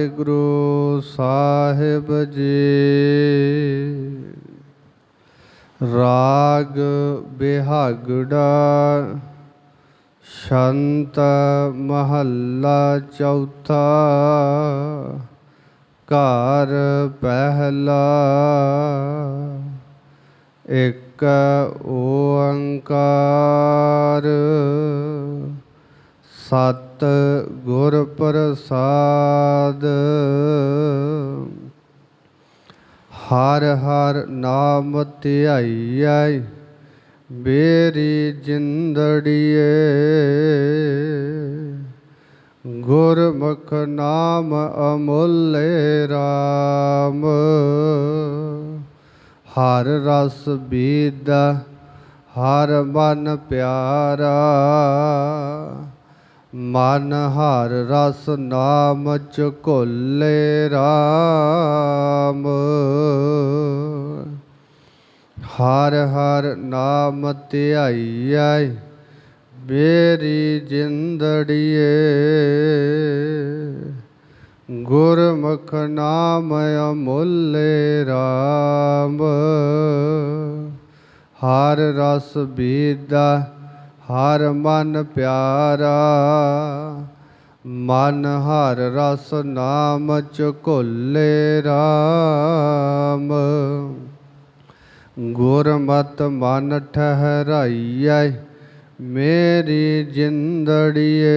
ਵਾਹਿਗੁਰੂ ਸਾਹਿਬ ਜੀ। ਰਾਗ ਬਿਹਾਗੜਾ ਸ਼ੰਤ ਮਹੱਲਾ ਚੌਥਾ ਘਰ ਪਹਿਲਾ ਇੱਕ ਓੰਕਾਰ। ਸਤ ਗੁਰ ਪ੍ਰਸਾਦ। ਹਰ ਹਰ ਨਾਮ ਧਿਆਈਐ, ਬੇਰੀ ਜਿੰਦੜੀਏ। ਗੁਰਮੁਖ ਨਾਮ ਅਮੁੱਲੇ RAM ਹਰ ਰਸ ਬੀਦਾ ਹਰ ਮਨ ਪਿਆਰਾ। ਮਨ ਹਰ ਰਸ ਨਾਮ ਚ ਘੋਲੇ RAM ਹਰ ਹਰ ਨਾਮ ਧਿਆਈਐ, ਮੇਰੀ ਜਿੰਦੜੀਏ। ਗੁਰਮੁਖ ਨਾਮ ਅਮੁੱਲੇ RAM ਹਰ ਰਸ ਬੀਦਾ ਹਰ ਮਨ ਪਿਆਰਾ, ਮਨ ਹਰ ਰਸ ਨਾਮ ਚ ਘੋਲੇ ਗੁਰਮਤ ਗੁਰਮਤਿ ਮਨ ਠਹਿਰਾਈਐ, ਮੇਰੀ ਜਿੰਦੜੀਏ।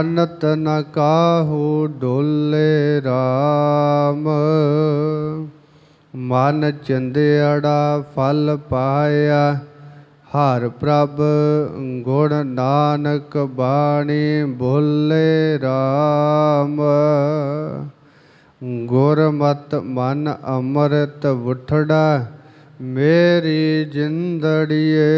ਅਨਤ ਨ ਕਾਹੂ ਡੋਲੇ RAM ਮਨ ਚੰਦਿਆੜਾ ਫਲ ਪਾਇਆ ਹਰ ਪ੍ਰਭ ਗੁਣ ਨਾਨਕ ਬਾਣੀ ਭੁੱਲੇ RAM ਗੁਰਮਤ ਮਨ ਅੰਮ੍ਰਿਤ ਉਠੜਾ ਮੇਰੀ ਜਿੰਦੜੀਏ।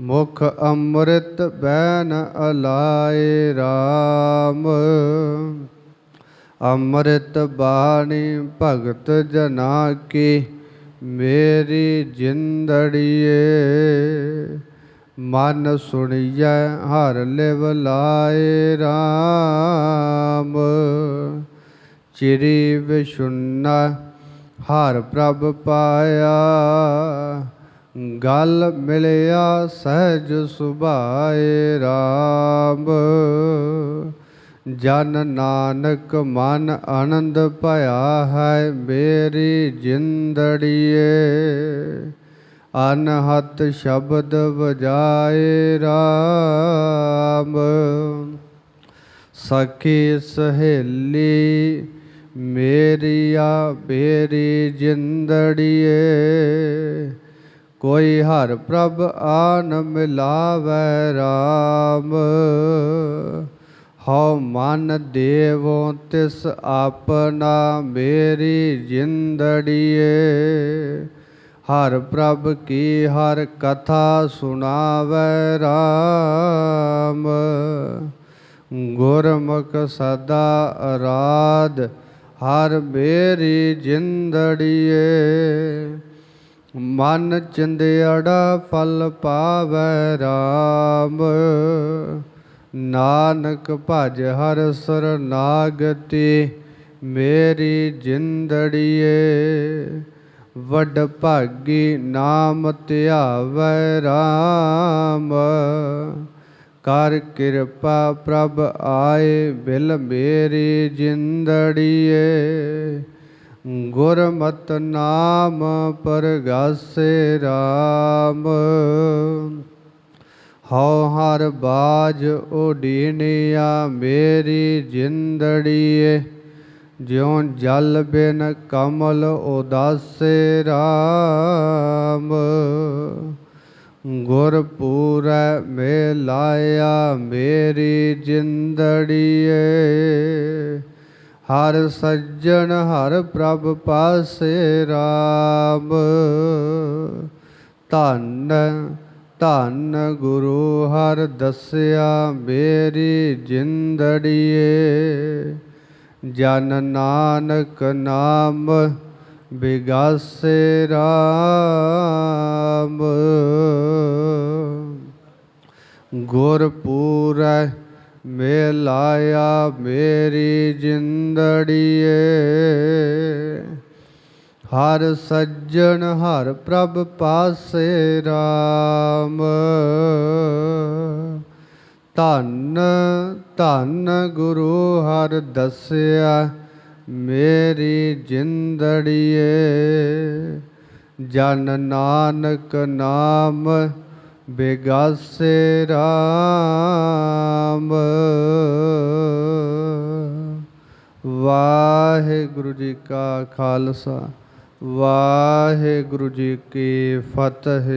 ਮੁਖ ਅੰਮ੍ਰਿਤ ਬੈਨ ਅਲਾਏ RAM ਅੰਮ੍ਰਿਤ ਬਾਣੀ ਭਗਤ ਜਨਾ ਕੀ ਮੇਰੀ ਜਿੰਦੜੀਏ, ਮਨ ਸੁਣੀਐ, ਹਰ ਲਿਵ ਲਾਏ RAM ਚਿਰੀ ਵਿਸ਼ੁੰਨਾ ਹਰ ਪ੍ਰਭ ਪਾਇਆ। ਗਲ ਮਿਲਿਆ ਸਹਿਜ ਸੁਭਾਏ RAM ਜਨ ਨਾਨਕ ਮਨ ਆਨੰਦ ਭਇਆ ਹੈ, ਮੇਰੀ ਜਿੰਦੜੀਏ। ਅਨਹਤ ਸ਼ਬਦ ਵਜਾਏ ਰਾਮ। ਸਖੀ ਸਹੇਲੀ, ਮੇਰੀਆ ਬੇਰੀ ਜਿੰਦੜੀਏ। ਕੋਈ ਹਰ ਪ੍ਰਭ ਆਨ ਮਿਲਾਵੈ ਰਾਮ। ਹਉ ਮਨ ਦੇਵੋ ਤਿਸ ਆਪਣਾ ਮੇਰੀ ਜਿੰਦੜੀਏ। ਹਰ ਪ੍ਰਭ ਕੀ ਹਰ ਕਥਾ ਸੁਣਾਵੈ RAM ਗੁਰਮੁਖ ਸਦਾ ਅਰਾਧ, ਹਰ ਮੇਰੀ ਜਿੰਦੜੀਏ। ਮਨ ਚਿੰਦਿਆੜਾ ਫਲ ਪਾਵੈ RAM ਨਾਨਕ ਭਜ ਹਰ ਸਰਨਾਗਤੀ, ਮੇਰੀ ਜਿੰਦੜੀਏ। ਵੱਡ ਭਾਗੀ ਨਾਮ ਧਿਆਵੈ RAM ਕਰ ਕਿਰਪਾ ਪ੍ਰਭ ਆਏ ਬਿਲ ਮੇਰੀ ਜਿੰਦੜੀਏ। ਗੁਰਮਤਿ ਨਾਮ ਪਰਗਾਸੇ RAM ਹਉ ਹਰ ਬਾਜ ਉਡੀਨਿਆ ਮੇਰੀ ਜਿੰਦੜੀਏ, ਜਿਉ ਜਲ ਬਿਨ ਕਮਲ ਉਦਾਸੇ RAM ਗੁਰ ਪੂਰੈ ਮੇ ਲਾਇਆ ਮੇਰੀ ਜਿੰਦੜੀਏ, ਹਰ ਸੱਜਣ ਹਰ ਪ੍ਰਭ ਪਾਸੇ RAM ਧੰਨ ਧੰਨ ਗੁਰੂ ਹਰ ਦੱਸਿਆ, ਮੇਰੀ ਜਿੰਦੜੀਏ। ਜਨ ਨਾਨਕ ਨਾਮ ਬਿਗਾਸੇ RAM ਗੁਰ ਪੂਰੈ ਮੇਲਾਇਆ, ਮੇਰੀ ਜਿੰਦੜੀਏ। ਹਰ ਸੱਜਣ ਹਰ ਪ੍ਰਭ ਪਾਸੇ RAM ਧੰਨ ਧੰਨ ਗੁਰੂ ਹਰ ਦੱਸਿਆ, ਮੇਰੀ ਜਿੰਦੜੀਏ। ਜਨ ਨਾਨਕ ਨਾਮ ਬਿਗਾਸੇ RAM ਵਾਹਿਗੁਰੂ ਜੀ ਕਾ ਖਾਲਸਾ। ਵਾਹਿਗੁਰੂ ਜੀ ਕੀ ਫਤਿਹ।